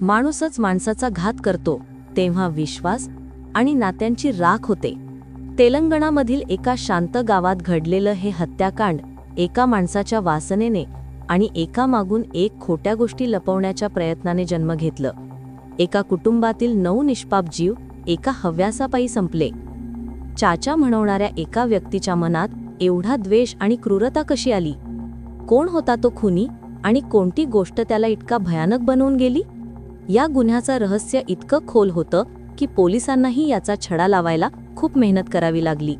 माणूसच माणसाचा घात करतो तेव्हा विश्वास आणि नात्यांची राख होते. तेलंगणामधील एका शांत गावात घडलेलं हे हत्याकांड एका माणसाच्या वासनेने आणि एकामागून एक खोट्या गोष्टी लपवण्याच्या प्रयत्नाने जन्म घेतलं. एका कुटुंबातील नऊ निष्पाप जीव एका हव्यासापायी संपले. चाचा म्हणवणाऱ्या एका व्यक्तीच्या मनात एवढा द्वेष आणि क्रूरता कशी आली? कोण होता तो खुनी आणि कोणती गोष्ट त्याला इतका भयानक बनवून गेली? या गुन्ह्याचं रहस्य इतकं खोल होतं की पोलिसांनाही याचा छडा लावायला खूप मेहनत करावी लागली.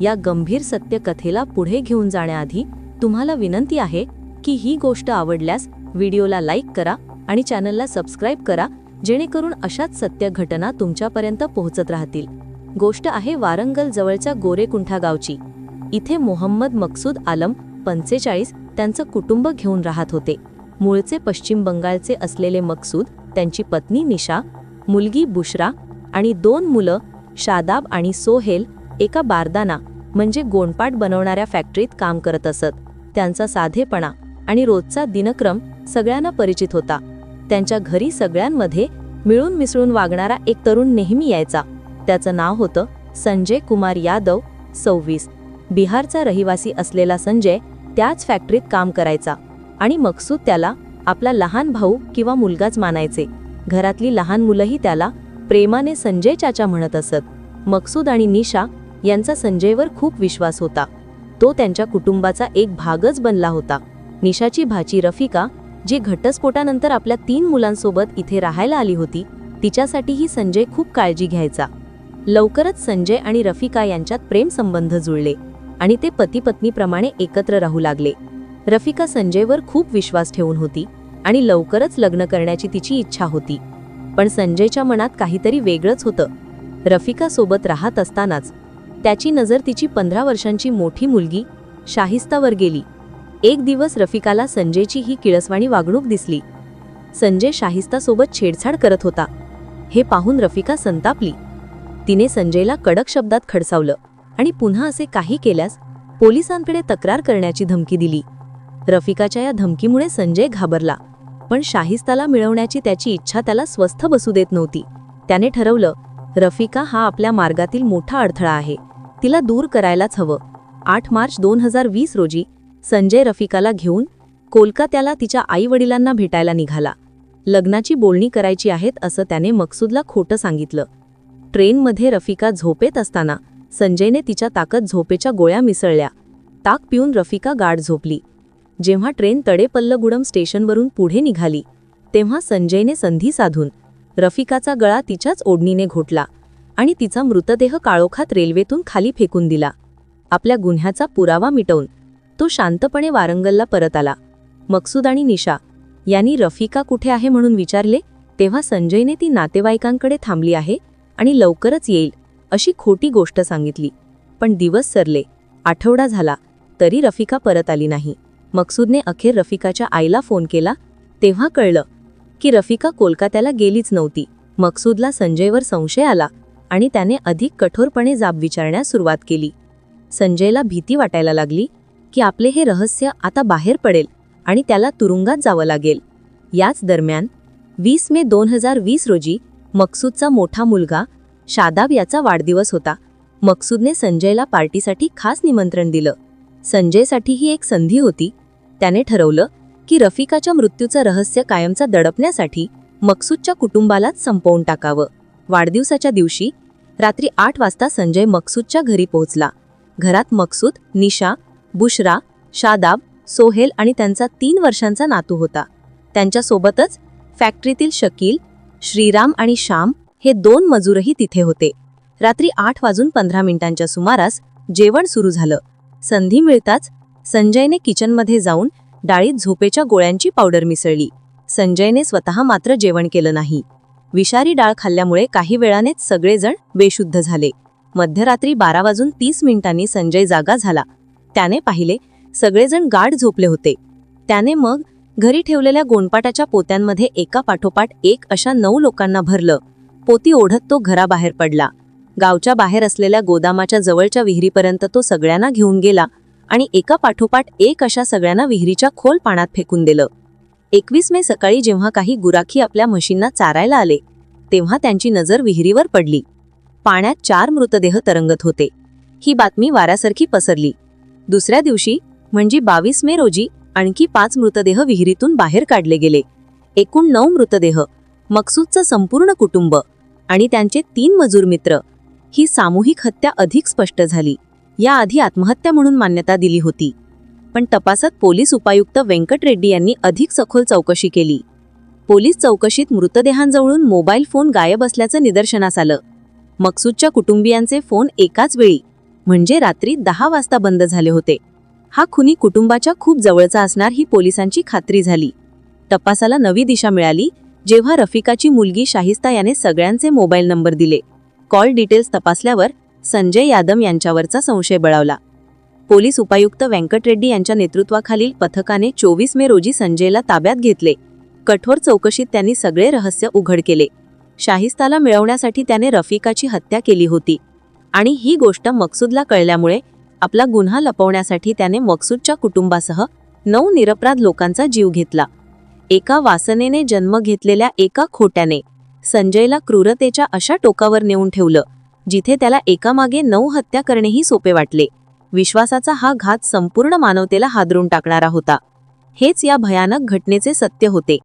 या गंभीर सत्यकथेला पुढे घेऊन जाण्याआधी तुम्हाला विनंती आहे की ही गोष्ट आवडल्यास व्हिडिओला लाईक करा आणि चॅनलला सबस्क्राईब करा जेणेकरून अशाच सत्य घटना तुमच्यापर्यंत पोहोचत राहतील. गोष्ट आहे वारंगल जवळच्या गोरेकुंठा गावची. इथे मोहम्मद मकसूद आलम पंचेचाळीस त्यांचं कुटुंब घेऊन राहत होते. मूळचे पश्चिम बंगालचे असलेले मकसूद त्यांची पत्नी निशा मुलगी बुशरा आणि दोन मुलं शादाब आणि सोहेल एका बारदाना म्हणजे गोंडपाट बनवणाऱ्या फॅक्टरीत काम करत असत. त्यांचा साधेपणा आणि रोजचा दिनक्रम सगळ्यांना परिचित होता. त्यांच्या घरी सगळ्यांमध्ये मिळून मिसळून वागणारा एक तरुण नेहमी यायचा. त्याचं नाव होतं संजय कुमार यादव सव्वीस. बिहारचा रहिवासी असलेला संजय त्याच फॅक्टरीत काम करायचा आणि मकसूद त्याला आपला लहान भाऊ किंवा मुलगाच मानायचे. घरातली लहान मुलंही त्याला प्रेमाने संजय चाचा म्हणत असत. मकसूद आणि निशा यांचा संजयवर खूप विश्वास होता. तो त्यांच्या कुटुंबाचा एक भागच बनला होता. निशाची भाची रफिका जी घटस्फोटानंतर आपल्या तीन मुलांसोबत इथे राहायला आली होती तिच्यासाठीही संजय खूप काळजी घ्यायचा. लवकरच संजय आणि रफिका यांच्यात प्रेमसंबंध जुळले आणि ते पती पत्नीप्रमाणे एकत्र राहू लागले. रफिका संजयवर खूप विश्वास ठेवून होती आणि लवकरच लग्न करण्याची तिची इच्छा होती. पण संजयच्या मनात काहीतरी वेगळंच होतं. रफिका सोबत राहत असतानाच त्याची नजर तिची पंधरा वर्षांची मोठी मुलगी शाहिस्तावर गेली. एक दिवस रफिकाला संजयची ही किळसवाणी वागणूक दिसली. संजय शाहिस्तासोबत छेडछाड करत होता. हे पाहून रफिका संतापली. तिने संजयला कडक शब्दात खडसावलं आणि पुन्हा असे काही केल्यास पोलिसांकडे तक्रार करण्याची धमकी दिली. रफिकाच्या या धमकीमुळे संजय घाबरला. पण शाहिस्ताला मिळवण्याची त्याची इच्छा त्याला स्वस्थ बसू देत नव्हती. त्याने ठरवलं रफिका हा आपल्या मार्गातील मोठा अडथळा आहे. तिला दूर करायलाच हवं. आठ मार्च दोन हजार वीस रोजी संजय रफिकाला घेऊन कोलकात्याला तिच्या आईवडिलांना भेटायला निघाला. लग्नाची बोलणी करायची आहेत असं त्याने मकसूदला खोटं सांगितलं. ट्रेनमध्ये रफिका झोपेत असताना संजयने तिच्या ताकद झोपेच्या गोळ्या मिसळल्या. ताक पिऊन रफिका गाढ झोपली. जेव्हा ट्रेन तडेपल्लगुडम स्टेशनवरून पुढे निघाली तेव्हा संजयने संधी साधून रफिकाचा गळा तिच्याच ओढणीने घोटला आणि तिचा मृतदेह काळोखात रेल्वेतून खाली फेकून दिला. आपल्या गुन्ह्याचा पुरावा मिटवून तो शांतपणे वारंगलला परत आला. मकसूद आणि निशा यांनी रफिका कुठे आहे म्हणून विचारले तेव्हा संजयने ती नातेवाईकांकडे थांबली आहे आणि लवकरच येईल अशी खोटी गोष्ट सांगितली. पण दिवस सरले आठवडा झाला तरी रफिका परत आली नाही. मकसूदने अखेर रफिकाच्या आईला फोन केला तेव्हा कळलं की रफिका कोलकात्याला गेलीच नव्हती. मकसूदला संजयवर संशय आला आणि त्याने अधिक कठोरपणे जाब विचारण्यास सुरुवात केली. संजयला भीती वाटायला लागली की आपले हे रहस्य आता बाहेर पडेल आणि त्याला तुरुंगात जावं लागेल. याच दरम्यान वीस मे दोन हजार वीस रोजी मकसूदचा मोठा मुलगा शादाब याचा वाढदिवस होता. मकसूदने संजयला पार्टीसाठी खास निमंत्रण दिलं. संजयसाठी ही एक संधी होती त्याने ठरवलं की रफिकाच्या मृत्यूचं रहस्य कायमचा दडपण्यासाठी मकसूदच्या कुटुंबालाच संपवून टाकावं. वाढदिवसाच्या दिवशी रात्री आठ वाजता संजय मकसूदच्या घरी पोहोचला. घरात मकसूद निशा बुशरा शादाब सोहेल आणि त्यांचा तीन वर्षांचा नातू होता. त्यांच्यासोबतच फॅक्टरीतील शकील श्रीराम आणि श्याम हे दोन मजूरही तिथे होते. रात्री आठ वाजून पंधरा मिनिटांच्या सुमारास जेवण सुरू झालं. संधी मिळताच संजयने किचनमध्ये जाऊन डाळीत झोपेच्या गोळ्यांची पावडर मिसळली. संजयने स्वतः मात्र जेवण केलं नाही. विषारी डाळ खाल्ल्यामुळे काही वेळानेच सगळेजण बेशुद्ध झाले. मध्यरात्री बारा वाजून तीस मिनिटांनी संजय जागा झाला. त्याने पाहिले सगळेजण गाढ झोपले होते. त्याने मग घरी ठेवलेल्या गोंडपाटाच्या पोत्यांमध्ये एका पाठोपाठ एक अशा नऊ लोकांना भरलं. पोती ओढत तो घराबाहेर पडला. गावच्या बाहेर असलेल्या गोदामाच्या जवळच्या विहिरीपर्यंत तो सगळ्यांना घेऊन गेला. आणि एका पाठोपाठ एक अशा सगळ्यांना विहिरीच्या खोल पाण्यात फेकून दिलं. एकवीस मे सकाळी जेव्हा काही गुराखी आपल्या म्हशींना चारायला आले तेव्हा त्यांची नजर विहिरीवर पडली. पाण्यात चार मृतदेह तरंगत होते. ही बातमी वाऱ्यासारखी पसरली. दुसऱ्या दिवशी म्हणजे बावीस मे रोजी आणखी पाच मृतदेह विहिरीतून बाहेर काढले गेले. एकूण नऊ मृतदेह मकसूदचं संपूर्ण कुटुंब आणि त्यांचे तीन मजूर मित्र. ही सामूहिक हत्या अधिक स्पष्ट झाली. याआधी आत्महत्या म्हणून मान्यता दिली होती. पण तपासात पोलीस उपायुक्त व्यंकट रेड्डी यांनी अधिक सखोल चौकशी केली. पोलीस चौकशीत मृतदेहांजवळून मोबाईल फोन गायब असल्याचं निदर्शनास आलं. मकसूदच्या कुटुंबियांचे फोन एकाच वेळी म्हणजे रात्री दहा वाजता बंद झाले होते. हा खुनी कुटुंबाच्या खूप जवळचा असणार ही पोलिसांची खात्री झाली. तपासाला नवी दिशा मिळाली जेव्हा रफिकाची मुलगी शाहिस्ता याने सगळ्यांचे मोबाईल नंबर दिले. कॉल डिटेल्स तपासल्यावर संजय यादव यांच्यावरचा संशय बळावला. पोलीस उपायुक्त व्यंकट रेड्डी यांच्या नेतृत्वाखालील पथकाने चोवीस मे रोजी संजयला ताब्यात घेतले. कठोर चौकशीत त्यांनी सगळे रहस्य उघड केले. शाहिस्ताला मिळवण्यासाठी त्याने रफिकाची हत्या केली होती. आणि ही गोष्ट मकसूदला कळल्यामुळे आपला गुन्हा लपवण्यासाठी त्याने मकसूदच्या कुटुंबासह नऊ निरपराध लोकांचा जीव घेतला. एका वासनेने जन्म घेतलेल्या एका खोट्याने संजयला क्रूरतेच्या अशा टोकावर नेऊन ठेवलं. जिथे त्याला एकामागे नऊ हत्या करणेही सोपे वाटले. विश्वासाचा हा घात संपूर्ण मानवतेला हादरून टाकणारा होता. हेच या भयानक घटनेचे सत्य होते.